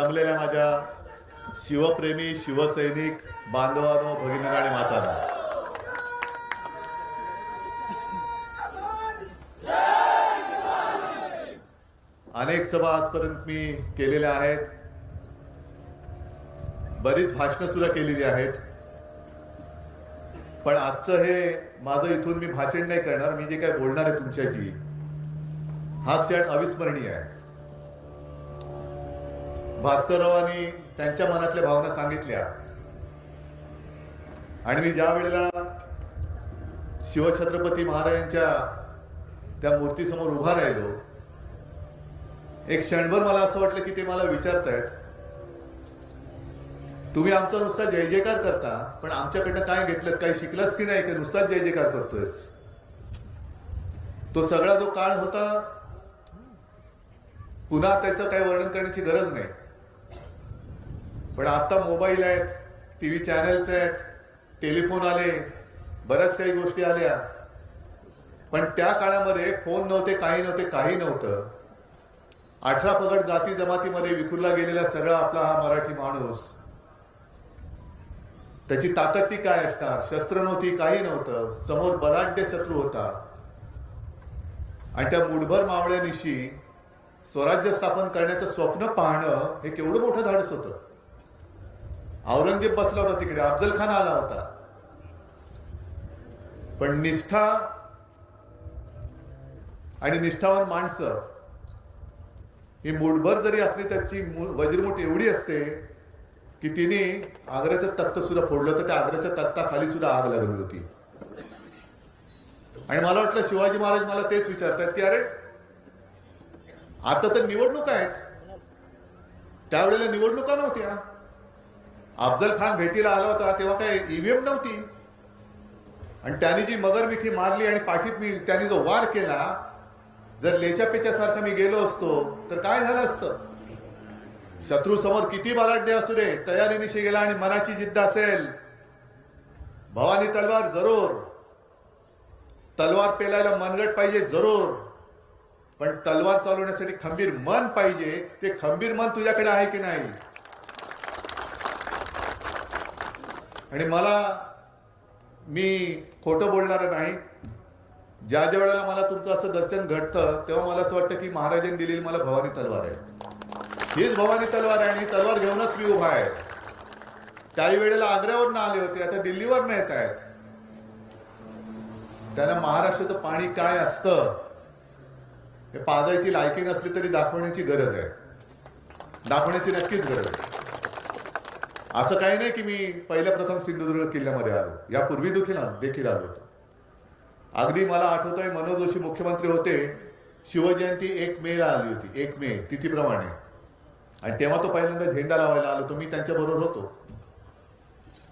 जमलेल्या माझ्या शिवप्रेमी शिवसैनिक बांधवांनो भगिनी आणि माताना. अनेक सभा आजपर्यंत मी केलेल्या आहेत. बरीच भाषणं सुद्धा केलेली आहेत. पण आजचं हे माझं इथून मी भाषण नाही करणार मी जे काय बोलणार आहे तुमच्याशी हा क्षण अविस्मरणीय आहे. भास्कररावांनी त्यांच्या मनातल्या भावना सांगितल्या. आणि मी ज्या वेळेला शिवछत्रपती महाराजांच्या त्या मूर्तीसमोर उभा राहिलो एक क्षणभर मला असं वाटलं की ते मला विचारतायत तुम्ही आमचा नुसता जय जयकार करता पण आमच्याकडनं काय घेतलं काही शिकलास की नाही की नुसताच जय जयकार करतोयस? तो सगळा जो काळ होता पुन्हा त्याचं काही वर्णन करण्याची गरज नाही. पण आता मोबाईल आहेत टीव्ही चॅनल्स आहेत टेलिफोन आले बऱ्याच काही गोष्टी आल्या. पण त्या काळामध्ये फोन नव्हते काही नव्हते काही नव्हतं. अठरा पगड जाती जमातीमध्ये विखुरला गेलेला सगळा आपला हा मराठी माणूस. त्याची ताकद ती काय असणार? शस्त्र नव्हती काही नव्हतं. समोर बलाढ्य शत्रू होता. आणि त्या मुठभर मावळ्यानिशी स्वराज्य स्थापन करण्याचं स्वप्न पाहणं हे केवढं मोठं धाडस होतं. औरंगजेब बसला होता तिकडे अफजल खान आला होता. पण निष्ठा आणि निष्ठावान माणसं ही मूठभर जरी असली त्याची वज्रमूठ एवढी असते की तिने आग्र्याचं तख्त सुद्धा फोडलं तर त्या आग्र्याच्या तख्ताखाली सुद्धा आग लागली होती. आणि मला वाटलं शिवाजी महाराज मला तेच विचारतात की अरे आता तर निवडणुका आहेत. त्यावेळेला निवडणुका नव्हत्या. अफजल खान भेटीला आला होता तेव्हा काय ईव्हीएम नव्हती. आणि त्यांनी जी मगरमिठी मारली आणि पाठीत मी त्यांनी जो वार केला जर लेच्या सारखा मी गेलो असतो तर काय झालं असतं? शत्रू समोर किती बलाढ्य असू दे तयारीनिशी गेला आणि मनाची जिद्द असेल. भवानी तलवार जरूर. तलवार पेलायला मनगट पाहिजे जरूर. पण तलवार चालवण्यासाठी खंबीर मन पाहिजे. ते खंबीर मन तुझ्याकडे आहे की नाही? आणि मला मी खोटं बोलणार नाही. ज्या ज्या वेळेला मला तुमचं असं दर्शन घडतं तेव्हा मला असं वाटतं की महाराजांनी दिलेली मला भवानी तलवार आहे. हीच भवानी तलवार आहे आणि तलवार घेऊनच मी उभा आहे. काही वेळेला आग्र्यावरनं आले होते आता दिल्लीवर येत आहेत. त्यांना महाराष्ट्राचं पाणी काय असतं हे पाजायची लायकी नसली तरी दाखवण्याची गरज आहे. दाखवण्याची नक्कीच गरज आहे. असं काही नाही की मी पहिल्या प्रथम सिंधुदुर्ग किल्ल्यामध्ये आलो. यापूर्वी देखील देखील आलो होतो. अगदी मला आठवतंय मनोज जोशी मुख्यमंत्री होते शिवजयंती एक मे ला आली होती एक मे तिथीप्रमाणे. आणि तेव्हा तो पहिल्यांदा झेंडा लावायला आलो तो मी त्यांच्या बरोबर होतो.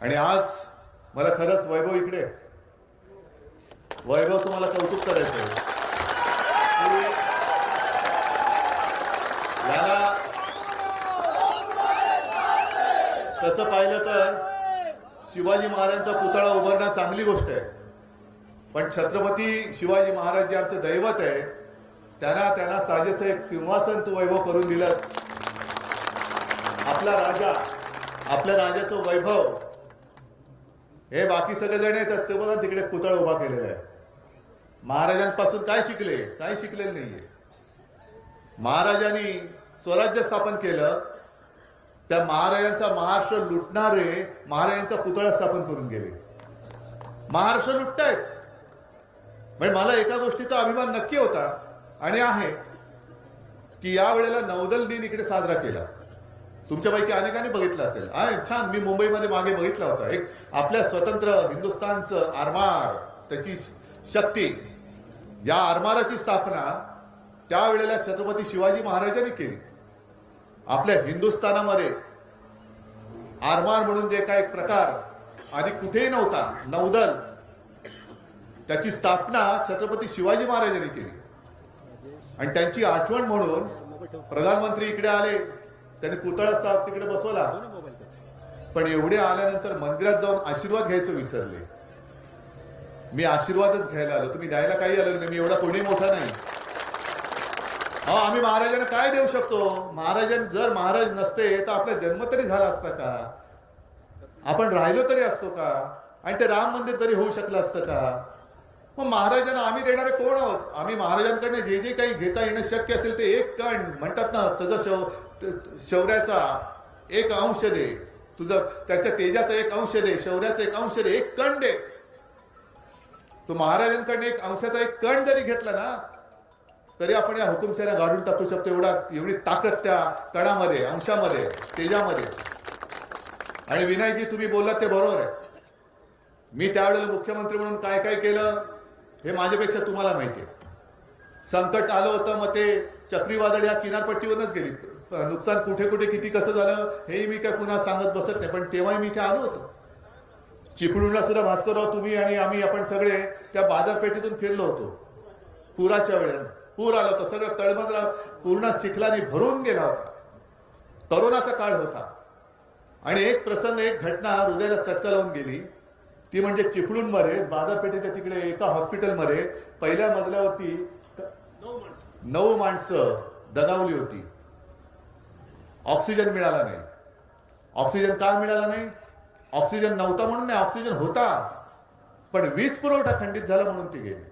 आणि आज मला खरंच वैभव इकडे. वैभव तुम्हाला कौतुक करायचं आहे की याला तसं पाहिलं तर शिवाजी महाराजांचा पुतळा उभारणं चांगली गोष्ट आहे. पण छत्रपती शिवाजी महाराज जे आमचं दैवत आहे त्यांना त्यांना साजेसं एक सिंहासन तू वैभव करून दिलं आपला राजा आपल्या राजाचं वैभव हे बाकी सगळे जण येतात ते बघा तिकडे पुतळा उभा केलेला आहे. महाराजांपासून काय शिकले? काय शिकलेलं नाहीये. महाराजांनी स्वराज्य स्थापन केलं त्या महाराजांचा महाराष्ट्र लुटणारे महाराजांचा पुतळा स्थापन करून गेले. महाराष्ट्र लुटतायत. म्हणजे मला एका गोष्टीचा अभिमान नक्की होता आणि आहे की या वेळेला नौदल दिन इकडे साजरा केला. तुमच्यापैकी अनेकांनी बघितलं असेल. आहे छान मी मुंबईमध्ये मागे बघितला होता. एक आपल्या स्वतंत्र हिंदुस्थानचं आरमार त्याची शक्ती. ज्या आरमाराची स्थापना त्यावेळेला छत्रपती शिवाजी महाराजांनी केली. आपल्या हिंदुस्थानामध्ये आरमार म्हणून जे काय प्रकार आधी कुठेही नव्हता नौदल त्याची स्थापना छत्रपती शिवाजी महाराजांनी केली. आणि त्यांची आठवण म्हणून प्रधानमंत्री इकडे आले त्यांनी पुतळा स्थाप तिकडे बसवला. पण एवढे आल्यानंतर मंदिरात जाऊन आशीर्वाद घ्यायचं विसरले. मी आशीर्वादच घ्यायला आलो. तुम्ही द्यायला काही आलो नाही. मी एवढा कोणी मोठा नाही. अहो आम्ही महाराजांना काय देऊ शकतो? महाराजां जर महाराज नसते तर आपला जन्म तरी झाला असता का? आपण राहिलो तरी असतो का? आणि ते राम मंदिर तरी होऊ शकलं असतं का? मग महाराजांना आम्ही देणारे कोण आहोत? आम्ही महाराजांकडनं जे जे काही घेता येणं शक्य असेल ते एक कण म्हणतात ना तुझं शौ शौर्याचा एक अंश दे. तुझं त्याच्या तेजाचा एक अंश दे शौर्याचा एक अंश दे एक कण दे. तू महाराजांकडनं एक अंशाचा एक कण जरी घेतला ना तरी आपण या हुकुमशाहीला गाडून टाकू शकतो. एवढा एवढी ताकद त्या कणामध्ये अंशामध्ये तेजामध्ये. आणि विनायकजी तुम्ही बोललात ते बरोबर आहे. मी त्यावेळेला मुख्यमंत्री म्हणून काय काय केलं हे माझ्यापेक्षा तुम्हाला माहिती आहे. संकट आलं होतं मग ते चक्रीवादळ या किनारपट्टीवरच गेली. नुकसान कुठे कुठे किती कसं झालं हेही मी काय पुन्हा सांगत बसत नाही. पण तेव्हाही मी काय आलो होतो. चिपळूणला सुद्धा भास्करराव तुम्ही आणि आम्ही आपण सगळे त्या बाजारपेठेतून फिरलो होतो. पुराच्या वेळेला. पूर आला होता सगळं तळमजला पूर्ण चिखलाने भरून गेला होता. तरुणाचा काळ होता. आणि एक प्रसंग एक घटना हृदयाला चटका लावून गेली. ती म्हणजे चिपळूणमध्ये बाजारपेठेच्या तिकडे एका हॉस्पिटलमध्ये पहिल्या मजल्यावरती नऊ माणसं दगावली होती. ऑक्सिजन मिळाला नाही. ऑक्सिजन का मिळाला नाही? ऑक्सिजन नव्हता म्हणून नाही ऑक्सिजन होता. पण वीज पुरवठा खंडित झाला म्हणून ती गेली.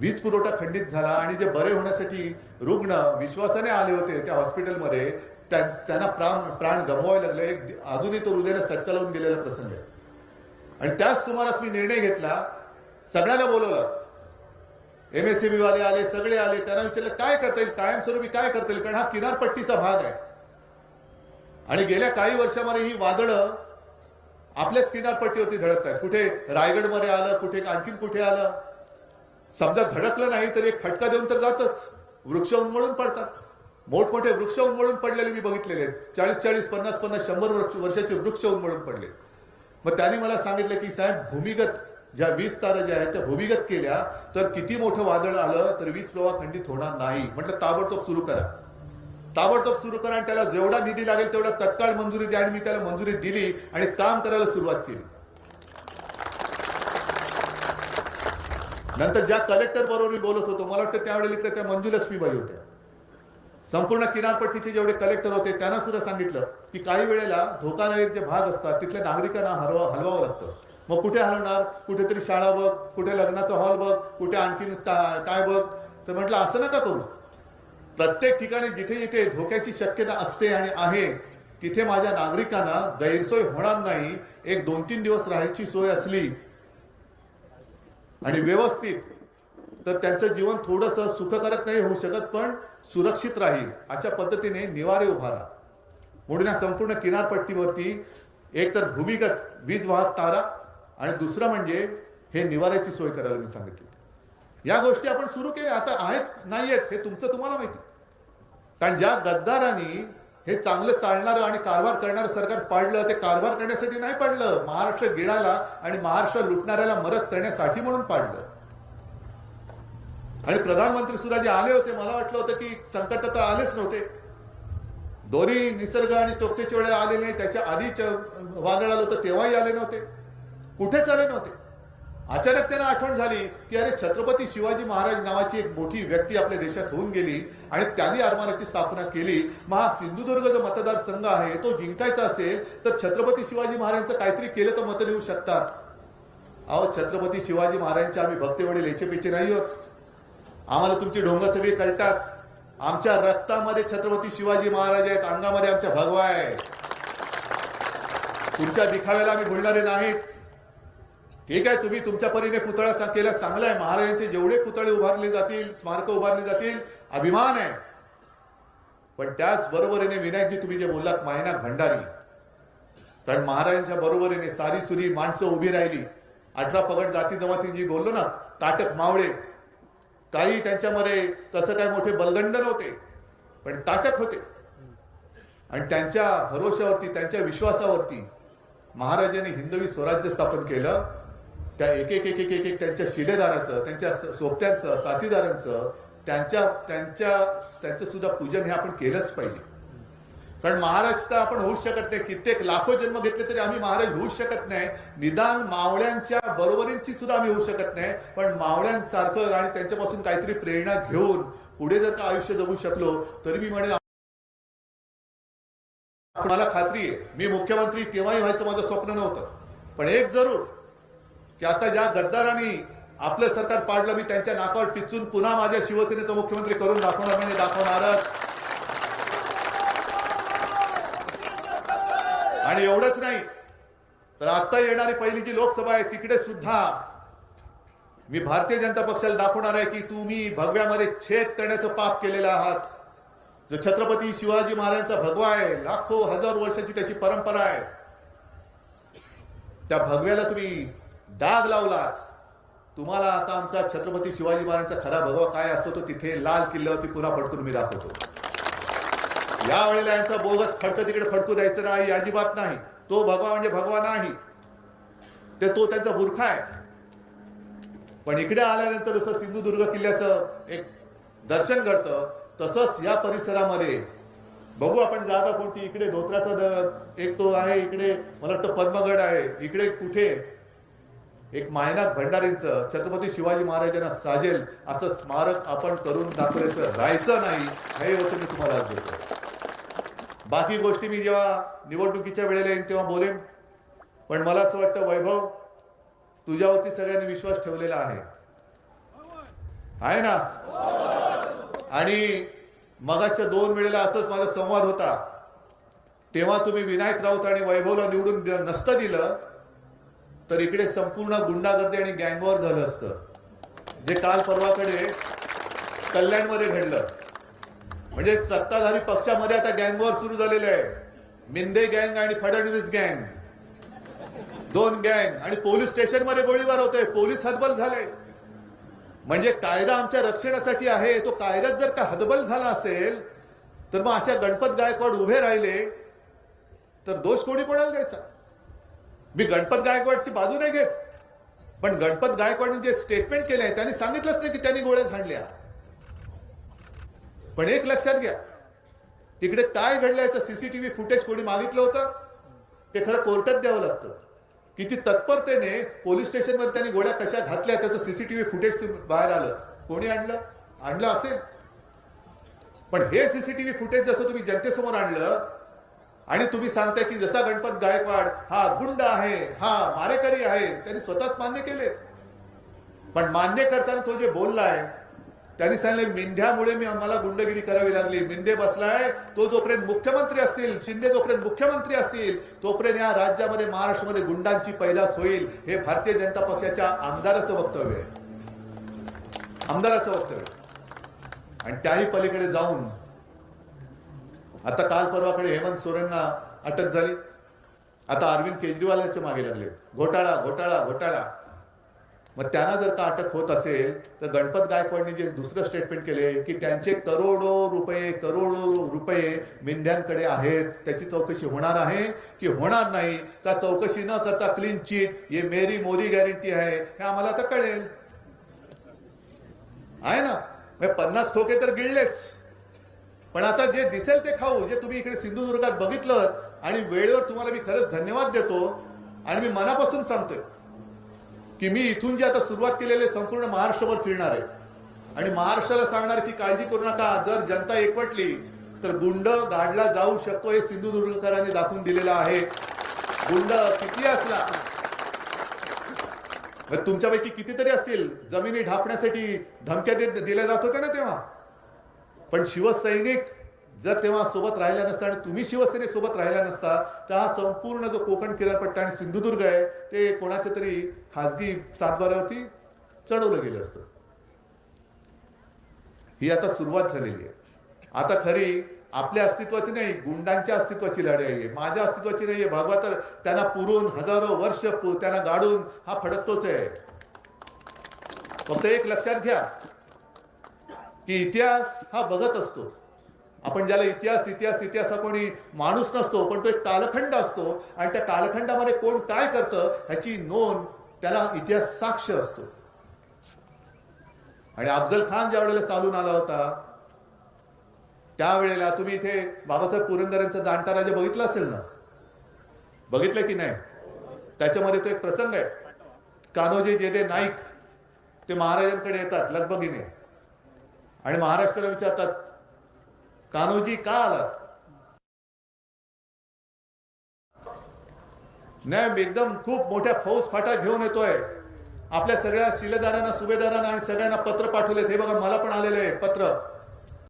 वीज पुरवठा खंडित झाला आणि जे बरे होण्यासाठी रुग्ण विश्वासाने आले होते त्या हॉस्पिटलमध्ये त्या- त्यांना प्राण प्राण गमवावे लागले. एक अजूनही तो हृदयाला चटका लावून गेलेला प्रसंग आहे. आणि त्याच सुमारास मी निर्णय घेतला सगळ्यांना बोलवलं. एम एस सी वाले आले सगळे आले त्यांना विचारलं काय करता येईल? कायमस्वरूपी काय करता येईल? कारण हा किनारपट्टीचा भाग आहे. आणि गेल्या काही वर्षामध्ये ही वादळं आपल्याच किनारपट्टीवरती धडकत आहेत कुठे रायगडमध्ये आलं कुठे आणखीन कुठे आलं? समजा धडकलं नाही तर एक फटका देऊन तर जातच. वृक्ष उन्मळून पडतात. मोठमोठे वृक्ष उन्मळून पडलेले मी बघितलेले आहेत. चाळीस चाळीस पन्नास पन्नास शंभर वर्षाचे वृक्ष उन्मळून पडले. मग त्यांनी मला सांगितलं की साहेब भूमिगत ज्या वीज तारा ज्या आहेत त्या भूमिगत केल्या तर किती मोठं वादळ आलं तर वीज प्रवाह खंडित होणार नाही. म्हटलं ताबडतोब सुरू करा. ताबडतोब सुरू करा आणि त्याला जेवढा निधी लागेल तेवढा तत्काळ मंजुरी द्या आणि मी त्याला मंजुरी दिली आणि काम करायला सुरुवात केली. नंतर ज्या कलेक्टर बरोबर मी बोलत होतो मला वाटतं त्यावेळेला इकडे त्या मंजुलक्ष्मीबाई होत्या. संपूर्ण किनारपट्टीचे जेवढे कलेक्टर होते त्यांना सुद्धा सांगितलं की काही वेळेला धोकादायक जे भाग असतात तिथल्या नागरिकांना हलवा हलवावं लागतं. मग कुठे हलवणार? कुठेतरी शाळा बघ कुठे लग्नाचा हॉल बघ कुठे आणखीन काय बघ? तर म्हटलं असं नका करू. प्रत्येक ठिकाणी जिथे जिथे धोक्याची शक्यता असते आणि आहे तिथे माझ्या नागरिकांना गैरसोय होणार नाही. एक दोन तीन दिवस राहायची सोय असली आणि व्यवस्थित. तर त्यांचं जीवन थोडस सुखकारक नाही होऊ शकत पण सुरक्षित राहील. अशा पद्धतीने निवारे उभारा म्हणून या संपूर्ण किनारपट्टीवरती एक तर भूमिगत वीज वाहत तारा आणि दुसरं म्हणजे हे निवाऱ्याची सोय करायला मी सांगितली. या गोष्टी आपण सुरू केल्या. आता आहेत नाही आहेत हे तुमचं तुम्हाला माहिती. कारण ज्या गद्दारांनी हे चांगलं चालणारं आणि कारभार करणारं सरकार पाडलं ते कारभार करण्यासाठी नाही पाडलं. महाराष्ट्र गिळाला आणि महाराष्ट्र लुटणाऱ्याला मदत करण्यासाठी म्हणून पाडलं. आणि प्रधानमंत्री सुद्धा जे आले होते. मला वाटलं होतं की संकट तर आलेच नव्हते. दोन्ही निसर्ग आणि तोक्तेच्या वेळेला आले नाही. त्याच्या आधीच वादळ आलं होतं तेव्हाही आले नव्हते. कुठेच आले नव्हते. अचानक त्यांना आठवण झाली की अरे छत्रपती शिवाजी महाराज नावाची एक मोठी व्यक्ती आपल्या देशात होऊन गेली आणि त्यांनी आरमाराची स्थापना केली. मग हा सिंधुदुर्ग जो मतदारसंघ आहे तो जिंकायचा असेल तर छत्रपती शिवाजी महाराजांचं काहीतरी केलं तर मतं देऊ शकतात. अहो छत्रपती शिवाजी महाराजांचे आम्ही भक्ते वडील याचे नाही होत आम्हाला तुमची ढोंग सगळी कळतात. आमच्या रक्तामध्ये छत्रपती शिवाजी महाराज आहेत अंगामध्ये आमच्या भगवा आहे तुमच्या दिखाव्याला आम्ही भुलणारे नाहीत. ठीक आहे तुम्ही तुमच्या परीने पुतळा केला चांगला आहे. महाराजांचे जेवढे पुतळे उभारले जातील स्मारक उभारली जातील अभिमान आहे. पण त्याच बरोबरीने विनायकजी तुम्ही जे बोललात मायना भंडारी. कारण महाराजांच्या बरोबरीने सारी सुरी माणसं उभी राहिली. अठरा पगड जाती जमाती जी बोललो ना ताटक मावळे. काही त्यांच्यामध्ये तसं काय मोठे बलगंड नव्हते पण ताटक होते. आणि त्यांच्या भरोश्यावरती त्यांच्या विश्वासावरती महाराजांनी हिंदवी स्वराज्य स्थापन केलं. त्या एक एक एक एक एक एक त्यांच्या शिलेदाराचं त्यांच्या सोबत्यांचं साथीदारांचं त्यांच्या त्यांच्या त्यांचं सुद्धा पूजन हे आपण केलंच पाहिजे. कारण महाराज तर आपण होऊच शकत नाही. कित्येक लाखो जन्म घेतले तरी आम्ही महाराज होऊच शकत नाही. निदान मावळ्यांच्या बरोबरींची सुद्धा आम्ही होऊ शकत नाही. पण मावळ्यांसारखं आणि त्यांच्यापासून काहीतरी प्रेरणा घेऊन पुढे जर का आयुष्य जगू शकलो तरी मी म्हणेन मला खात्री आहे. मी मुख्यमंत्री तेव्हाही व्हायचं माझं स्वप्न नव्हतं. पण एक जरूर की आता ज्या गद्दारांनी आपलं सरकार पाडलं मी त्यांच्या नाकावर टिचून पुन्हा माझ्या शिवसेनेचा मुख्यमंत्री करून दाखवणार म्हणजे दाखवणारच. आणि एवढंच नाही तर आता येणारी पहिली जी लोकसभा आहे तिकडे सुद्धा मी भारतीय जनता पक्षाला दाखवणार आहे की तुम्ही भगव्यामध्ये छेद करण्याचं पाप केलेलं आहात. जो छत्रपती शिवाजी महाराजांचा भगवा आहे लाखो हजार वर्षाची त्याची परंपरा आहे. त्या भगव्याला तुम्ही डाग लावलात तुम्हाला आता आमचा छत्रपती शिवाजी महाराजांचा खरा भगवा काय असतो तो तिथे लाल किल्ल्यावरती पुन्हा फडकून मी दाखवतो. या वेळेला यांचा बोगस फडकं तिकडे फडकू द्यायचं नाही अजिबात नाही. तो भगवा म्हणजे भगवा नाही. ते तो त्यांचा बुरखा आहे. पण इकडे आल्यानंतर जसं सिंधुदुर्ग किल्ल्याचं एक दर्शन घडतं तसंच या परिसरामध्ये बघू आपण जागा कोणती इकडे धोत्राचा द- एक तो आहे इकडे मला वाटतं पद्मगड आहे इकडे कुठे एक मायनाक भंडारींचं छत्रपती शिवाजी महाराजांना साजेल असं स्मारक आपण करून दाखवायचं राहायचं नाही हे वचन मी तुम्हाला आज देतो. बाकी गोष्टी मी जेव्हा निवडणुकीच्या वेळेला येईन तेव्हा बोलेन. पण मला असं वाटतं वैभव तुझ्यावरती सगळ्यांनी विश्वास ठेवलेला आहे. आहे ना? आणि मगाच्या दोन वेळेला असंच माझा संवाद होता. तेव्हा तुम्ही विनायक राऊत आणि वैभवला निवडून नसतं दिलं. तर इकडे संपूर्ण गुंडागर्दी आणि गँगवॉर झालं असतं. जे काल परवाकडे कल्याणमध्ये घडलं. म्हणजे सत्ताधारी पक्षामध्ये आता गँगवॉर सुरू झालेलं आहे. मिंदे गँग आणि फडणवीस गँग. दोन गँग आणि पोलीस स्टेशनमध्ये गोळीबार होतोय. पोलीस हतबल झाले. म्हणजे कायदा आमच्या रक्षणासाठी आहे. तो कायद्यात जर का हतबल झाला असेल तर मग अशा गणपत गायकवाड उभे राहिले तर दोष कोणी कोणाला द्यायचा? मी गणपत गायकवाडची बाजू नाही घेत. पण गणपत गायकवाडने जे स्टेटमेंट केले आहे त्यांनी सांगितलंच नाही की त्यांनी गोळ्या झाडल्या. पण एक लक्षात घ्या तिकडे काय घडलं याचं सीसीटीव्ही फुटेज कोणी मागितलं होतं? ते खरं कोर्टात द्यावं लागतं. किती तत्परतेने पोलीस स्टेशनवर त्यांनी गोळ्या कशा घातल्या त्याचं सीसीटीव्ही फुटेज बाहेर आलं. कोणी आणलं? आणलं असेल. पण हे सीसीटीव्ही फुटेज जसं तुम्ही जनतेसमोर आणलं आणि तुम्ही सांगताय की जसा गणपत गायकवाड हा गुंड आहे हा मारेकरी आहे त्यांनी स्वतःच मान्य केले. पण मान्य करताना तो जे बोललाय त्यांनी सांगले मेंढ्यामुळे मी आम्हाला गुंडगिरी करावी लागली. मेंढे बसलाय तो जोपर्यंत मुख्यमंत्री असतील शिंदे जोपर्यंत मुख्यमंत्री असतील तोपर्यंत या राज्यामध्ये महाराष्ट्रामध्ये गुंडांची पैदास होईल हे भारतीय जनता पक्षाच्या आमदाराचं वक्तव्य आहे. आमदाराचं वक्तव्य आणि त्याही पलीकडे जाऊन आता काल परवाकडे हेमंत सोरेनना अटक झाली. आता अरविंद केजरीवालांच्या मागे लागले घोटाळा घोटाळा घोटाळा. मग त्यांना जर का अटक होत असेल तर गणपत गायकवाडनी जे दुसरं स्टेटमेंट केले की त्यांचे करोडो रुपये करोडो रुपये मेंढ्यांकडे आहेत. त्याची चौकशी होणार आहे की होणार नाही? का चौकशी न करता क्लीन चिट हे मेरी मोदी गॅरंटी आहे हे आम्हाला आता कळेल. आहे ना? म्हणजे पन्नास खोके तर गिळलेच. पण आता जे दिसेल ते खाऊ जे तुम्ही इकडे सिंधुदुर्गात बघितलं आणि वेळेवर तुम्हाला मी खरंच धन्यवाद देतो आणि मी मनापासून सांगतोय की मी इथून जे आता सुरुवात केलेले संपूर्ण महाराष्ट्रभर फिरणार आहे. आणि महाराष्ट्राला सांगणार की काळजी करू नका जर जनता एकवटली तर गुंड गाडला जाऊ शकतो हे सिंधुदुर्गकरांनी दाखवून दिलेलं आहे. गुंड किती असला? तुमच्यापैकी कितीतरी असतील जमिनी ढापण्यासाठी धमक्या देत दिल्या जात होत्या ना तेव्हा? पण शिवसैनिक जर तेव्हा सोबत राहिला नसता आणि तुम्ही शिवसेनेसोबत राहिला नसता तर हा संपूर्ण जो कोकण किनारपट्टा आणि सिंधुदुर्ग आहे ते कोणाच्या तरी खाजगी सातबाऱ्यावरती चढवलं गेलं असतं. ही आता सुरुवात झालेली आहे. आता खरी आपल्या अस्तित्वाची नाही गुंडांच्या अस्तित्वाची लढाई आहे. माझ्या अस्तित्वाची नाही आहे. भगवा तर त्यांना पुरून हजारो वर्ष त्यांना गाडून हा फडकतोच आहे. फक्त एक लक्षात घ्या. की इतिहास हा बघत असतो. आपण ज्याला इतिहास इतिहास इतिहास हा कोणी माणूस नसतो पण तो एक कालखंड असतो आणि त्या कालखंडामध्ये कोण काय करतं ह्याची नोंद त्याला इतिहास साक्ष असतो. आणि अफजल खान ज्या वेळेला चालून आला होता त्यावेळेला तुम्ही इथे बाबासाहेब पुरंदरांचा जाणता राजा बघितला असेल ना? बघितलं की नाही? त्याच्यामध्ये तो एक प्रसंग आहे. कान्होजी जेदे नाईक ते महाराजांकडे येतात लगबगीने. आणि महाराष्ट्राला विचारतात कान्होजी का आलात? नाही एकदम खूप मोठ्या फौज फाटा घेऊन येतोय. आपल्या सगळ्या शिलेदारांना सुभेदारांना आणि सगळ्यांना पत्र पाठवलेत. हे बघा मला पण आलेले आहे पत्र.